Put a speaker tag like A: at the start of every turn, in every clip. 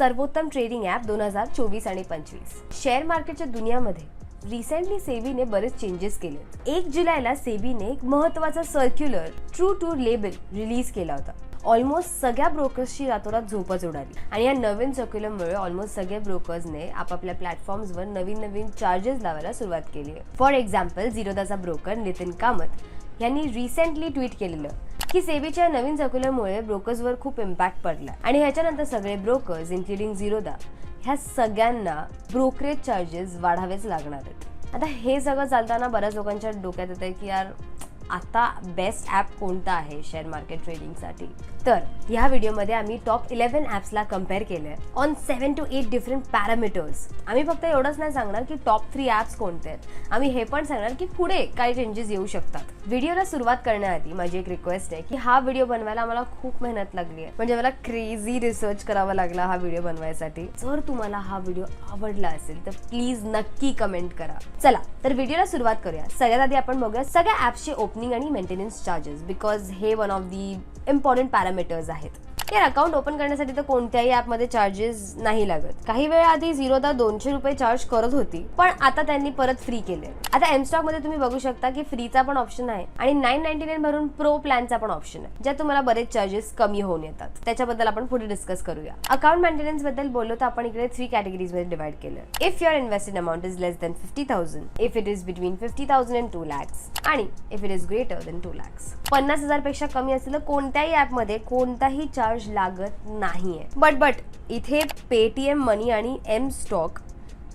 A: सर्वोत्तम trading app दोन हजार चोवीस आणि पंचवीस. शेअर मार्केटच्या दुनियामध्ये रिसेंटली सेबीने बरेच चेंजेस केले. एक जुलैला सेबीने एक महत्त्वाचा circular true to label release केला होता. ऑलमोस्ट सगळ्या ब्रोकर्सची रातोरात झोपच उडाली. आणि या नवीन सर्क्युलरमुळे ऑलमोस्ट सगळ्या ब्रोकर्सने आपापल्या प्लॅटफॉर्म्सवर नवीन नवीन चार्जेस लावायला सुरुवात केली. आहे फॉर एक्झाम्पल झिरोदाचा ब्रोकर नितीन कामत यांनी रिसेंटली ट्विट केलेलं की सेबीच्या नवीन सर्क्युलरमुळे ब्रोकर्सवर खूप इम्पॅक्ट पडला. आणि ह्याच्यानंतर सगळे ब्रोकर्स इन्क्लुडिंग झिरोदा ह्या सगळ्यांना ब्रोकरेज चार्जेस वाढावेच लागणार आहेत. आता हे सगळं चालताना बऱ्याच लोकांच्या डोक्यात येतं की यार आता बेस्ट ॲप कोणता आहे शेअर मार्केट ट्रेडिंगसाठी तर ह्या व्हिडिओमध्ये आम्ही टॉप इलेव्हन ॲप्सला कंपेअर केलं आहे on seven two eight different parameters आम्ही फक्त एवढंच नाही सांगणार की टॉप थ्री ॲप्स कोणते आहेत. आम्ही हे पण सांगणार की पुढे काय चेंजेस येऊ शकतात. व्हिडिओला सुरुवात करण्याआधी माझी एक रिक्वेस्ट आहे की हा व्हिडिओ बनवायला मला खूप मेहनत लागली आहे. म्हणजे मला क्रेझी रिसर्च करावा लागला हा व्हिडिओ बनवायसाठी. जर तुम्हाला हा व्हिडिओ आवडला असेल तर प्लीज नक्की कमेंट करा. चला तर व्हिडिओला सुरुवात करूया. सगळ्यात आधी आपण बघूया सगळ्या ॲप्सचे ओपनिंग आणि मेंटेनन्स चार्जेस बिकॉज हे one of the important parameters आहेत. यार अकाउंट ओपन करण्यासाठी तर कोणत्याही ॲपमध्ये चार्जेस नाही लागत. काही वेळा आधी झिरोदा दोनशे रुपये चार्ज करत होती पण आता त्यांनी परत फ्री केले. आता एमस्टॉकमध्ये तुम्ही बघू शकता की फ्रीचा पण ऑप्शन आहे आणि नाईन नाईन्टी नाईन भरून प्रो प्लॅनचा पण ऑप्शन आहे ज्यात तुम्हाला बरेच चार्जेस कमी होऊन येतात. त्याच्याबद्दल आपण पुढे डिस्कस करूया. अकाउंट मेंटेनन्सबद्दल बोललो तर आपण इकडे थ्री कॅटेगरीजमध्ये डिवाइड केलं. If your invested amount is less than fifty thousand if it is between fifty thousand and two lakhs आणि if it is greater than two lakhs पन्नास हजारपेक्षा कमी असेल तर कोणत्याही ॲपमध्ये कोणताही चार्ज लागत नाहीये. बट बट इथे पेटीएम मनी आणि M stock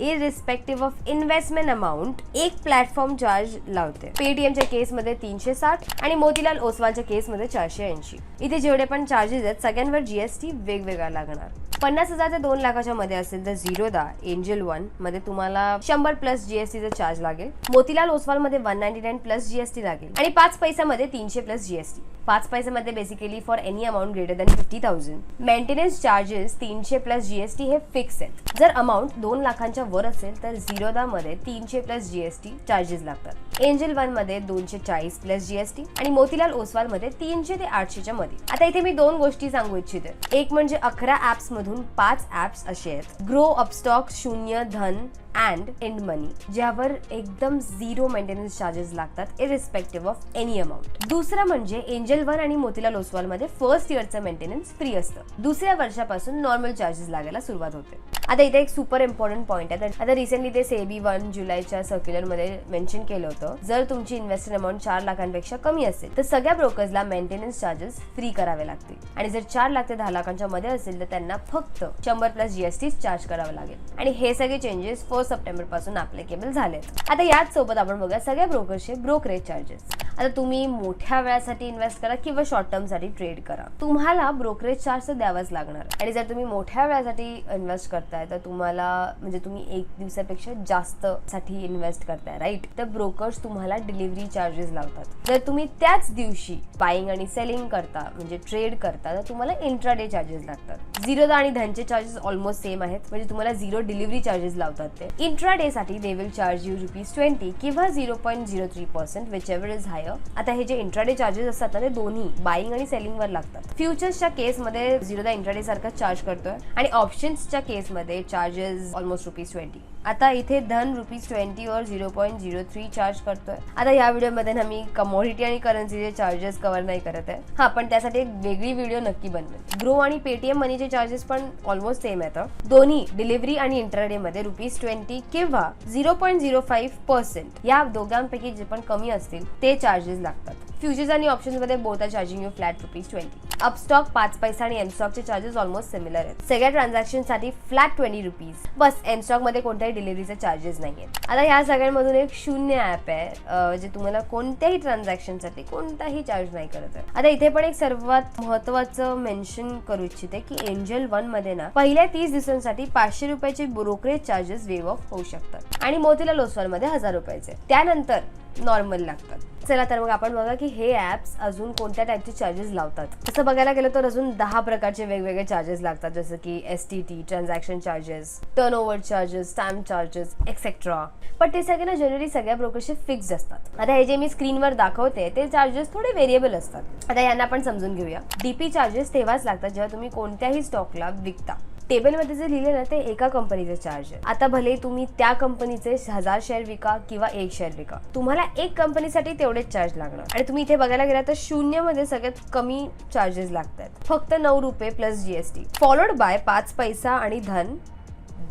A: irrespective of investment amount एक प्लॅटफॉर्म चार्ज लावते. पेटीएमच्या केसमध्ये तीनशे साठ आणि मोतीलाल ओसवालच्या केसमध्ये चारशे ऐंशी. इथे जेवढे पण चार्जेस आहेत सगळ्यांवर जीएसटी वेगवेगळा लागणार. पन्नास हजार ते दोन लाखाच्या मध्ये असेल तर झिरोदा एंजल वनमध्ये तुम्हाला शंभर प्लस जीएसटीचा चार्ज लागेल. मोतीलाल ओसवाल मध्ये one ninety nine plus GST लागेल. आणि पाच पैशामध्ये तीनशे प्लस जीएसटी पाच पैशामध्ये basically for any amount greater than fifty thousand maintenance charges तीनशे प्लस जीएसटी हे फिक्स आहेत. जर अमाऊंट दोन लाखांच्या वर असेल तर झिरोदामध्ये तीनशे प्लस जीएसटी चार्जेस लागतात. एंजल वनमध्ये दोनशे चाळीस प्लस जीएसटी आणि मोतीलाल ओसवाल मध्ये तीनशे ते आठशेच्या मध्ये आता इथे मी दोन गोष्टी सांगू इच्छिते. एक म्हणजे अकरा ऍप्स मधून पाच ऍप्स असे आहेत. ग्रो अपस्टॉक शून्य धन अँड एंड मनी ज्यावर एकदम झिरो मेंटेनन्स चार्जेस लागतात इरिस्पेक्टिव्ह ऑफ एनी अमाऊंट दुसरं म्हणजे एंजल वन आणि मोतीलाल ओसवाल मध्ये फर्स्ट इयरचं मेंटेनन्स फ्री असतं. दुसऱ्या वर्षापासून नॉर्मल चार्जेस लागायला सुरुवात होते. आता इथे एक सुपर इम्पॉर्टंट पॉईंट आहे. आता रिसेंटली ते सेबी वन जुलैच्या सर्क्युलरमध्ये मेन्शन केलं होतं. जर तुमची इन्व्हेस्टेड अमाऊंट चार लाखांपेक्षा कमी असेल तर सगळ्या ब्रोकर्सला मेंटेनन्स चार्जेस फ्री करावे लागतील. आणि जर चार लाख ते दहा लाखांच्या मध्ये असेल तर त्यांना फक्त शंभर प्लस जीएसटी चार्ज करावं लागेल. आणि हे सगळे चेंजेस फर्स्ट सप्टेंबरपासून अप्लिकेबल झालेत. आता याच सोबत आपण बघूया सगळ्या ब्रोकर्सचे ब्रोकरेज चार्जेस आता तुम्ही मोठ्या वेळासाठी इन्व्हेस्ट करा किंवा शॉर्ट टर्मसाठी ट्रेड करा. तुम्हाला ब्रोकरेज चार्ज तर द्यावाच लागणार. आणि जर तुम्ही मोठ्या वेळासाठी इन्व्हेस्ट करताय तर तुम्हाला म्हणजे तुम्ही एक दिवसापेक्षा जास्त साठी इन्व्हेस्ट करताय राईट तर ऑफकोर्स तुम्हाला डिलिव्हरी चार्जेस लावतात जर तुम्ही त्याच दिवशी बाईंग आणि सेलिंग करता म्हणजे ट्रेड करता तर तुम्हाला इंट्राडे चार्जेस लागतात. झिरो आणि धनचे चार्जेस ऑलमोस्ट सेम आहेत. म्हणजे तुम्हाला झिरो डिलिव्हरी चार्जेस लावतात ते. इंट्राडे साठी they will charge you rupees twenty किंवा zero point zero three percent whichever is higher आता हे जे इंट्राडे चार्जेस असतात ना ते दोन्ही बाईंग आणि सेलिंग वर लागतात. फ्युचर्सच्या केसमध्ये इंट्रा इंट्राडे सारखा चार्ज करतोय. आणि ऑप्शन्सच्या केसमध्ये चार्जेस ऑलमोस्ट रुपीज ट्वेंटी आता इथे धन रुपीज ट्वेंटी और zero point zero three charge करतोय. आता या व्हिडिओमध्ये ना मी कमोडिटी आणि करन्सीचे चार्जेस कव्हर नाही करत आहे. हा पण त्यासाठी एक वेगळी व्हिडिओ नक्की बनवेल. ग्रो आणि पेटीएम मनीचे चार्जेस पण ऑलमोस्ट सेम आहेत दोन्ही डिलिव्हरी आणि इंटरडे मध्ये रुपीज ट्वेंटी किंवा zero point zero five percent या दोघांपैकी जे पण कमी असतील ते चार्जेस लागतात. फ्युचर्स आणि ऑप्शन्समध्ये both are charging you flat rupees twenty Upstox पाच पैसा आणि एमस्टॉकचे चार्जेस ऑलमोस्ट सिमिलर आहेत. सगळ्या ट्रान्झॅक्शनसाठी फ्लॅट ट्वेंटी रुपीज बस एमस्टॉकमध्ये कोणत्याही डिलिव्हरीचे चार्जेस नाही आहेत आता या सगळ्यांमधून एक शून्य ऍप आहे जे तुम्हाला कोणत्याही ट्रान्झॅक्शनसाठी कोणताही चार्ज नाही करत आहे. आता इथे पण एक सर्वात महत्वाचं मेन्शन करू इच्छिते की एंजल वनमध्ये ना पहिल्या तीस दिवसांसाठी पाचशे रुपयाचे ब्रोकरेज चार्जेस वेव ऑफ होऊ शकतात. आणि मोतीलाल ओसवाल मध्ये हजार रुपयाचे. त्यानंतर नॉर्मल लागतात. चला तर मग आपण बघा की हे ऍप्स अजून कोणत्या टाईपचे चार्जेस लावतात? तसं बघायला गेलं तर अजून दहा प्रकारचे वेगवेगळे चार्जेस लागतात जसं की S T T transaction charges turnover charges stamp charges etcetera पण ते सगळे ना जनरली सगळ्या ब्रोकरचे फिक्स असतात. आता हे जे मी स्क्रीनवर दाखवते ते चार्जेस थोडे व्हेरिएबल असतात. आता यांना आपण समजून घेऊया. डीपी चार्जेस तेव्हाच लागतात जेव्हा तुम्ही कोणत्याही स्टॉकला विकता. टेबलमध्ये जे लिहिले ना ते एका कंपनीचे चार्ज आहे. आता भले तुम्ही त्या कंपनीचे हजार शेअर विका किंवा एक शेअर विका तुम्हाला एक कंपनीसाठी तेवढेच चार्ज लागणार. आणि तुम्ही इथे बघायला गेला तर शून्यमध्ये सगळ्यात कमी चार्जेस लागतात. फक्त नऊ रुपये प्लस जीएसटी फॉलोड बाय पाच पैसा आणि धन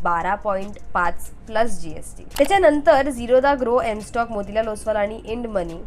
A: बारा पॉईंट पाच प्लस जीएसटी त्याच्यानंतर Zerodha Groww M stock Motilal Oswal आणि इंड मनी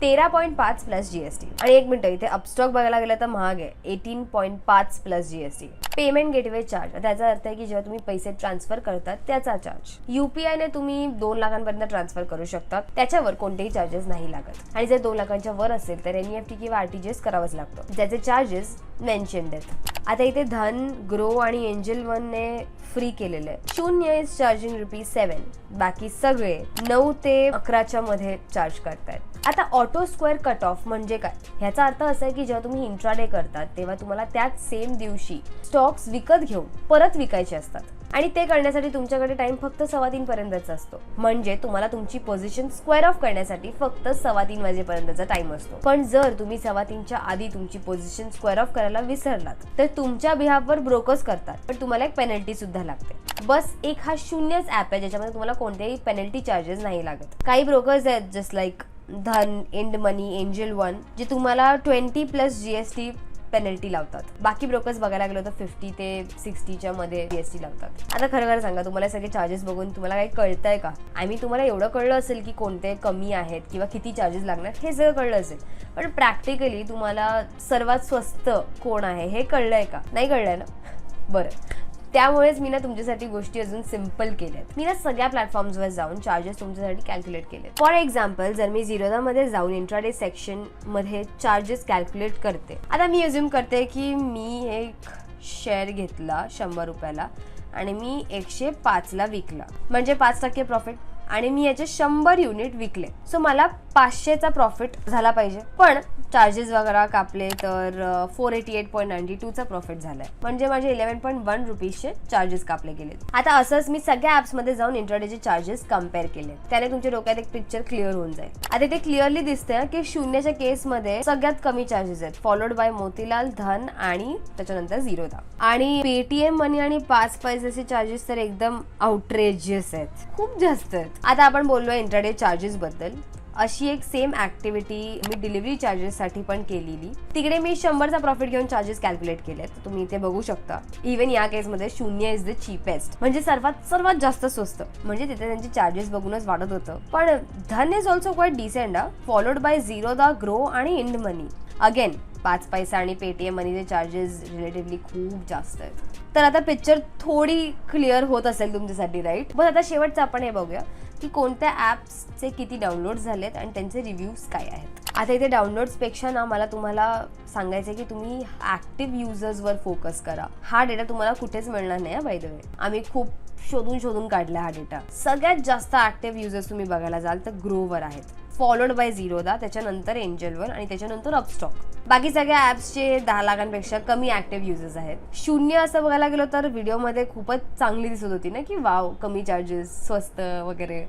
A: तेरा पॉईंट पाच प्लस जीएसटी आणि एक मिनिट इथे अपस्टॉक बघायला गेलं तर महाग आहे. एटीन पॉईंट पाच plus GST payment gateway charge. त्याचा अर्थ आहे की जेव्हा तुम्ही पैसे ट्रान्सफर करतात त्याचा चार्ज. युपीआयने तुम्ही दोन लाखांपर्यंत ट्रान्सफर करू शकता त्याच्यावर कोणतेही चार्जेस नाही लागत. आणि जर दोन लाखांच्या वर असेल तर एनईएफटी किंवा आरटीजीएस करावंच लागतं. त्याचे चार्जेस मेन्शन आहेत. आता इथे धन ग्रो आणि एंजल वन ने फ्री केलेलं आहे. शून्य इज चार्जिंग रुपीज सेवन बाकी सगळे नऊ ते अकराच्या मध्ये चार्ज करतायत. आता ऑटो स्क्वेअर कट ऑफ म्हणजे काय? ह्याचा अर्थ असा आहे की जेव्हा तुम्ही इंट्राडे करतात तेव्हा तुम्हाला त्याच सेम दिवशी स्टॉक्स विकत घेऊन परत विकायचे असतात. आणि ते करण्यासाठी तुमच्याकडे टाइम फक्त सव्वा तीन पर्यंतचा असतो. म्हणजे तुम्हाला तुमची पोझिशन स्क्वेअर ऑफ करण्यासाठी फक्त सव्वा तीन वाजेपर्यंतचा टाइम असतो. पण जर तुम्ही सव्वा तीनच्या आधी तुमची पोझिशन स्क्वेअर ऑफ करायला विसरलात तर तुमच्या बिहावर ब्रोकर्स करतात. पण तुम्हाला एक पेनल्टी सुद्धा लागते. बस एक हा शून्यच ऍप आहे ज्याच्यामध्ये तुम्हाला कोणतेही पेनल्टी चार्जेस नाही लागत. काही ब्रोकर्स आहेत just like Dhan Ind money angel one जे तुम्हाला twenty plus G S T penalty लावतात. बाकी ब्रोकर्स बघायला गेलो तर फिफ्टी ते सिक्स्टीच्या मध्ये जीएसटी लावतात. आता खरं खरं सांगा तुम्हाला सगळे चार्जेस बघून तुम्हाला काही कळतंय का? आय मीन तुम्हाला एवढं कळलं असेल की कोणते कमी आहेत किंवा किती चार्जेस लागणार हे सगळं कळलं असेल. पण प्रॅक्टिकली तुम्हाला सर्वात स्वस्त कोण आहे हे कळलंय का? नाही कळलंय ना? बरं. त्यामुळेच मी ना तुमच्यासाठी गोष्टी अजून सिंपल केल्यात. मी ना सगळ्या प्लॅटफॉर्म्सवर जाऊन चार्जेस तुमच्यासाठी कॅल्क्युलेट केले फॉर एक्झाम्पल जर मी झिरोदामध्ये जाऊन इंट्राडे सेक्शनमध्ये चार्जेस कॅल्क्युलेट करते. आता मी अज्युम करते की मी एक शेअर घेतला शंभर रुपयाला आणि मी एकशे पाचला विकला. म्हणजे पाच टक्के प्रॉफिट आणि मी याचे शंभर युनिट विकले. सो मला पाचशेचा प्रॉफिट झाला पाहिजे. पण चार्जेस वगैरे कापले तर four eighty eight point ninety टूचा profit झालाय. म्हणजे माझे इलेव्हन पॉईंट वन रुपीजचे चार्जेस कापले गेले. आता असंच मी सगळ्या ॲप्समध्ये जाऊन इंटरडेचे चार्जेस कंपेअर केले. त्याने तुमच्या डोक्यात एक पिक्चर क्लिअर होऊन जाईल. आता ते क्लिअरली दिसतंय की शून्यच्या केसमध्ये सगळ्यात कमी चार्जेस आहेत. फॉलोड बाय मोतीलाल धन आणि त्याच्यानंतर झिरोदा आणि पेटीएम मनी आणि पाच पैसेचे चार्जेस तर एकदम आउटरेजियस आहेत. खूप जास्त आहेत. आता आपण बोललो इंटरडे चार्जेस बद्दल. अशी एक सेम ऍक्टिव्हिटी मी डिलिव्हरी चार्जेस साठी पण केलेली. तिकडे मी शंभरचा प्रॉफिट घेऊन चार्जेस कॅल्क्युलेट केले तर तुम्ही इथे बघू शकता. इव्हन या केसमध्ये शून्य इज द चीपेस्ट म्हणजे सर्वात सर्वात जास्त स्वस्त. म्हणजे तिथे त्यांचे चार्जेस बघूनच वाटत होतं. पण Dhan is also quite decent followed by Zerodha Groww आणि इंड मनी अगेन पाच पैसा आणि पेटीएम मनीचे चार्जेस रिलेटिव्हली खूप जास्त आहेत. तर आता पिक्चर थोडी क्लिअर होत असेल तुमच्यासाठी राईट पण आता शेवटचं आपण हे बघूया की कोणत्या ॲप्सचे किती डाउनलोड झालेत आणि त्यांचे रिव्ह्यूज काय आहेत. आता इथे डाउनलोड्सपेक्षा ना मला तुम्हाला सांगायचं आहे की तुम्ही ॲक्टिव्ह युजर्सवर फोकस करा. हा डेटा तुम्हाला कुठेच मिळणार नाही बाय द वे आम्ही खूप शोधून शोधून काढला हा डेटा सगळ्यात जास्त ऍक्टिव्ह युजर्स तुम्ही बघायला जाल तर ग्रोवर आहेत. फॉलोड बाय झिरोदा त्याच्यानंतर एंजलवर आणि त्याच्यानंतर अपस्टॉक बाकी सगळ्या ॲप्सचे दहा लाखांपेक्षा कमी ऍक्टिव्ह युजर्स आहेत. शून्य असं बघायला गेलो तर व्हिडिओमध्ये खूपच चांगली दिसत होती ना की वाव कमी चार्जेस स्वस्त वगैरे.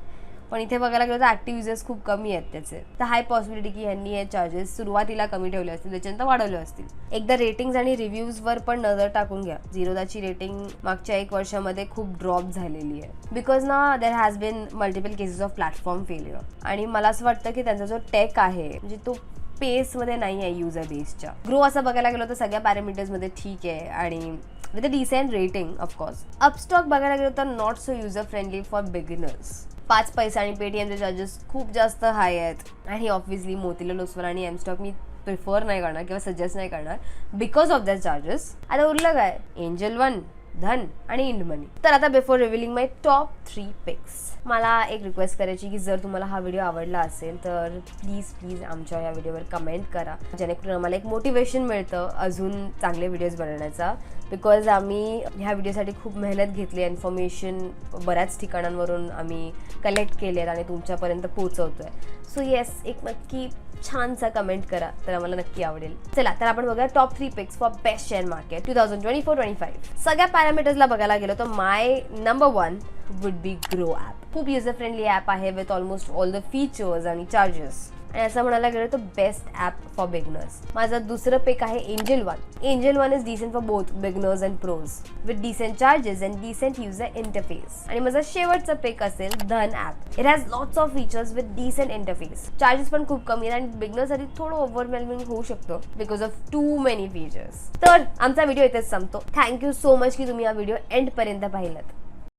A: पण इथे बघायला गेलं तर ऍक्टिव्ह युजर्स खूप कमी आहेत त्याचे. तर हाय पॉसिबिलिटी की ह्यांनी हे चार्जेस सुरुवातीला कमी ठेवले असतील त्याच्यानंतर वाढवले असतील. एकदा रेटिंग्स आणि रिव्ह्यूजवर पण नजर टाकून घ्या. झिरोदाची रेटिंग मागच्या एक वर्षामध्ये खूप ड्रॉप झालेली आहे. बिकॉज ना there has been multiple cases of platform failure आणि मला असं वाटतं की त्यांचा जो टेक आहे म्हणजे तो पेसमध्ये नाही आहे युजर बेसच्या ग्रो असं बघायला गेलो तर सगळ्या पॅरामीटर्समध्ये ठीक आहे. आणि with a decent rating of course Upstox बघायला गेलो तर not so user friendly for beginners पाच पैसे आणि पेटीएमचे चार्जेस खूप जास्त हाय आहेत. आणि ऑब्व्हियसली मोतीलाल ओसवाल आणि एमस्टॉक मी प्रिफर नाही करणार किंवा सजेस्ट नाही करणार बिकॉज ऑफ दॅट चार्जेस आता उरलं काय? एंजल वन धन आणि इंड मनी तर आता before revealing my top three picks मला एक रिक्वेस्ट करायची की जर तुम्हाला हा व्हिडिओ आवडला असेल तर प्लीज प्लीज आमच्या या व्हिडिओवर कमेंट करा. जेणेकरून आम्हाला एक मोटिवेशन मिळतं अजून चांगले व्हिडिओज बनवण्याचा. बिकॉज आम्ही ह्या व्हिडिओसाठी खूप मेहनत घेतली इन्फॉर्मेशन बऱ्याच ठिकाणांवरून आम्ही कलेक्ट केले आणि तुमच्यापर्यंत पोहोचवतोय. सो येस एक नक्की छानसा कमेंट करा तर आम्हाला नक्की आवडेल. चला तर आपण बघा top three picks for best share market two thousand twenty four twenty five सगळ्या पॅरामीटर्सला बघायला गेलो तर my number one would be Groww app खूप युजर फ्रेंडली ॲप आहे with almost all the features आणि चार्जेस आणि असं म्हणायला गेलं तर बेस्ट ॲप फॉर बिगनर्स माझं दुसरं पेक आहे angel one angel one is decent for both beginners and pros with decent charges and decent user interface आणि माझा शेवटचा पेक असेल Dhan app it has lots of features with decent interface charges पण खूप कमी आहेत आणि बिगनर्ससाठी थोडं ओव्हरवेल्मिंग होऊ शकतो because of too many features तर आमचा व्हिडिओ इथेच संपतो. थँक्यू सो मच की तुम्ही हा व्हिडिओ एंड पर्यंत पाहिलात.